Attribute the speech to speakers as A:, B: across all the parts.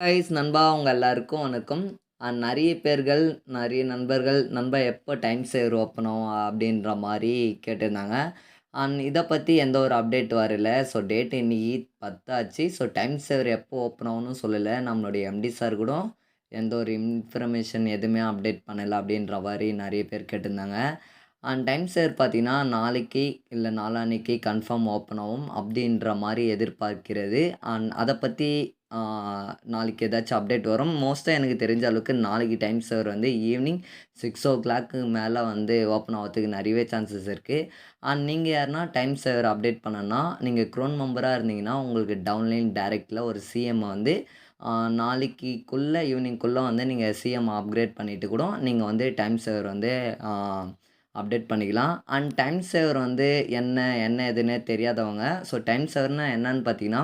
A: Guys நண்பா உங்கள் எல்லாருக்கும் வணக்கம். அண்ட் நிறைய பேர்கள் நிறைய நண்பர்கள் நண்பா எப்போ டைம் சேவர் ஓப்பன் ஆகும் அப்படின்ற மாதிரி கேட்டிருந்தாங்க. அண்ட் இதை பற்றி எந்த ஒரு அப்டேட் வரல. ஸோ டேட் இன்னைக்கு பத்தாச்சு. ஸோ டைம் சேவர் எப்போ ஓப்பன் ஆகும்னு சொல்லலை. நம்மளுடைய எம்டி சார் கூட எந்த ஒரு இன்ஃபர்மேஷன் எதுவுமே அப்டேட் பண்ணலை அப்படின்ற மாதிரி நிறைய பேர் கேட்டிருந்தாங்க. அண்ட் டைம் சேவர் பார்த்தீங்கன்னா நாளைக்கு இல்லை நாளான்னைக்கு கன்ஃபார்ம் ஓப்பன் ஆகும் அப்படின்ற மாதிரி எதிர்பார்க்கிறது. அண்ட் அதை பற்றி நாளைக்கு ஏதாச்சும் அப்டேட் வரும். மோஸ்ட்டாக எனக்கு தெரிஞ்ச அளவுக்கு நாளைக்கு டைம் சர்வர் வந்து ஈவினிங் சிக்ஸ் ஓ கிளாக்கு மேலே வந்து ஓப்பன் ஆகிறதுக்கு நிறையவே சான்சஸ் இருக்குது அண்ட் நீங்கள் யாருனா டைம் சேவர் அப்டேட் பண்ணனா நீங்கள் க்ரோன் மெம்பராக இருந்தீங்கன்னா உங்களுக்கு டவுன்லைன் டைரெக்டில் ஒரு சிஎம்மை வந்து நாளைக்குள்ளே ஈவினிங்குள்ளே வந்து நீங்கள் சிஎம் அப்கிரேட் பண்ணிவிட்டு கூட நீங்கள் வந்து டைம் சேவர் வந்து அப்டேட் பண்ணிக்கலாம். அண்ட் டைம் சேவர் வந்து என்ன என்ன எதுன்னே தெரியாதவங்க. ஸோ டைம் சேவர்னால் என்னன்னு பார்த்தீங்கன்னா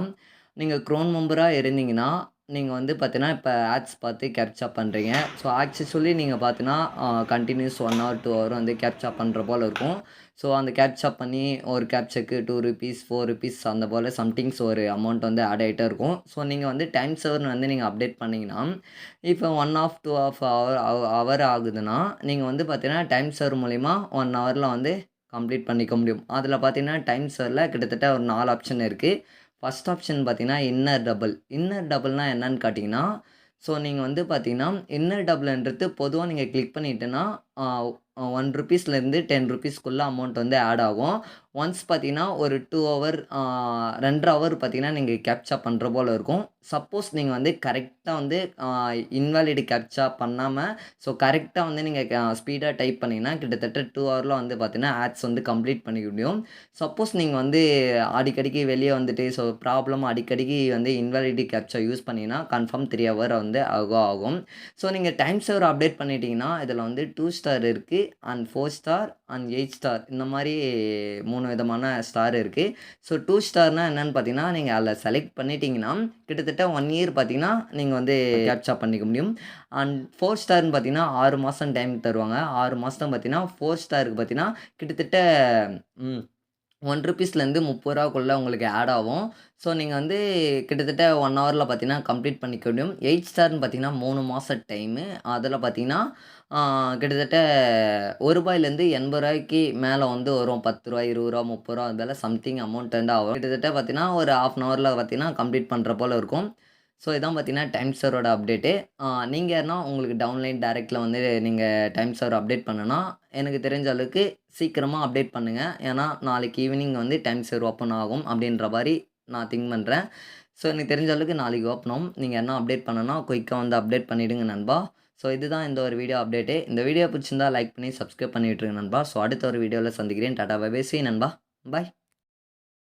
A: நீங்கள் க்ரோன் மெம்பராக இருந்தீங்கன்னா நீங்கள் வந்து பார்த்தீங்கன்னா இப்போ ஆட்ஸ் பார்த்து கேப்சா பண்ணுறீங்க ஸோ ஆக்சுவலி நீங்கள் பார்த்தீங்கன்னா continuous one hour two hour வந்து கேப்சா பண்ணுற போல் இருக்கும். ஸோ அந்த கேப்சா பண்ணி ஒரு கேப்சக்கு டூ ருபீஸ் ஃபோர் ருபீஸ் அந்த போல் சம்திங்ஸ் ஒரு அமௌண்ட் வந்து ஆட் ஆகிட்டே இருக்கும். ஸோ நீங்கள் வந்து டைம் சர்வர்னு வந்து நீங்கள் அப்டேட் பண்ணிங்கன்னா இப்போ one half two half hour hour ஆகுதுன்னா நீங்கள் வந்து பார்த்தீங்கன்னா டைம் சர்வர் மூலிமா ஒன் ஹவரில் வந்து கம்ப்ளீட் பண்ணிக்க முடியும். அதில் பார்த்தீங்கன்னா டைம் சர்வரில் கிட்டத்தட்ட ஒரு நாலு ஆப்ஷன் இருக்குது ஃபஸ்ட் ஆப்ஷன் பார்த்தீங்கன்னா இன்னர் டபுள் இன்னர் டபுள்னால் என்னன்னு கேட்டிங்கன்னா ஸோ நீங்கள் வந்து பார்த்தீங்கன்னா இன்னர் டபுள்ன்றது பொதுவாக நீங்கள் கிளிக் பண்ணிட்டேன்னா ஒன் ருபீஸ்லேருந்து டென் ருபீஸ்க்குள்ளே அமௌண்ட் வந்து ஆட் ஆகும். ஒன்ஸ் பார்த்தீங்கன்னா ஒரு டூ ஹவர் ரெண்டரை ஹவர் பார்த்தீங்கன்னா நீங்கள் கேப்சா பண்ணுற போல் இருக்கும். சப்போஸ் நீங்கள் வந்து கரெக்டாக வந்து இன்வாலிடு கேப்சா பண்ணாமல் ஸோ கரெக்டாக வந்து நீங்கள் ஸ்பீடாக டைப் பண்ணிங்கன்னா கிட்டத்தட்ட டூ ஹவரில் வந்து பார்த்தீங்கன்னா ஆட்ஸ் வந்து கம்ப்ளீட் பண்ணிக்க முடியும் சப்போஸ் நீங்கள் வந்து அடிக்கடிக்கு வெளியே வந்துட்டு ஸோ ப்ராப்ளம் அடிக்கடிக்கு வந்து இன்வாலிடி கேப்சா யூஸ் பண்ணிங்கன்னா கன்ஃபார்ம் த்ரீ ஹவர் வந்து ஆகும் ஆகும். ஸோ நீங்கள் டைம் சேவர் அப்டேட் பண்ணிட்டீங்கன்னா இதில் வந்து டூ ஸ்டார் இருக்குது and four star and eight star இந்த மாதிரி மூணு விதமான ஸ்டார் இருக்குது ஸோ டூ ஸ்டார்னால் என்னென்னு பார்த்தீங்கன்னா நீங்கள் அதில் செலக்ட் பண்ணிட்டீங்கன்னா கிட்டத்தட்ட ஒன் இயர் பார்த்தீங்கன்னா நீங்கள் வந்து கேப்சா பண்ணிக்க முடியும். அண்ட் ஃபோர் ஸ்டார்னு பார்த்தீங்கன்னா ஆறு மாதம் டைம் தருவாங்க. ஆறு மாதம் பார்த்தீங்கன்னா ஃபோர் ஸ்டாருக்கு பார்த்தீங்கன்னா கிட்டத்தட்ட ஒன் ருபீஸ்லேருந்து முப்பது ரூபாக்குள்ளே உங்களுக்கு ஆட் ஆகும். ஸோ நீங்கள் வந்து கிட்டத்தட்ட ஒன் ஹவரில் பார்த்தீங்கன்னா கம்ப்ளீட் பண்ணிக்க முடியும் எயிட் ஸ்டார்னு பார்த்தீங்கன்னா மூணு மாதம் டைமு அதில் பார்த்தீங்கன்னா கிட்டத்தட்ட ஒரு ரூபாயிலேருந்து எண்பது ரூபாய்க்கு மேலே வந்து வரும். பத்து ரூபா இருபது ரூபா முப்பது ரூபா அதில் சம்திங் அமௌண்ட் வந்து ஆகும். கிட்டத்தட்ட பார்த்தீங்கன்னா ஒரு ஆஃப் அன் ஹவரில் பார்த்தீங்கன்னா கம்ப்ளீட் பண்ணுற போல் இருக்கும். ஸோ இதான் பார்த்தீங்கன்னா டைம் சர்வரோட அப்டேட்டு நீங்கள் யாருனா உங்களுக்கு டவுன்லைன் டேரெக்டில் வந்து நீங்கள் டைம் சர்வர் அப்டேட் பண்ணுன்னா எனக்கு தெரிஞ்ச அளவுக்கு சீக்கிரமாக அப்டேட் பண்ணுங்கள் ஏன்னா நாளைக்கு ஈவினிங் வந்து டைம் சர்வர் ஓப்பன் ஆகும் அப்படின்ற மாதிரி நான் திங்க் பண்ணுறேன் ஸோ எனக்கு தெரிஞ்ச அளவுக்கு நாளைக்கு ஓப்பன் ஆகும். நீங்கள் என்ன அப்டேட் பண்ணனா குயிக்காக வந்து அப்டேட் பண்ணிவிடுங்க நண்பா. ஸோ இதுதான் இந்த ஒரு வீடியோ அப்டேட்டு இந்த வீடியோ பிடிச்சிருந்தா லைக் பண்ணி சப்ஸ்கிரைப் பண்ணிவிட்டுருங்க நண்பா. ஸோ அடுத்த ஒரு வீடியோவில் சந்திக்கிறேன். டாடா பை நண்பா. பாய்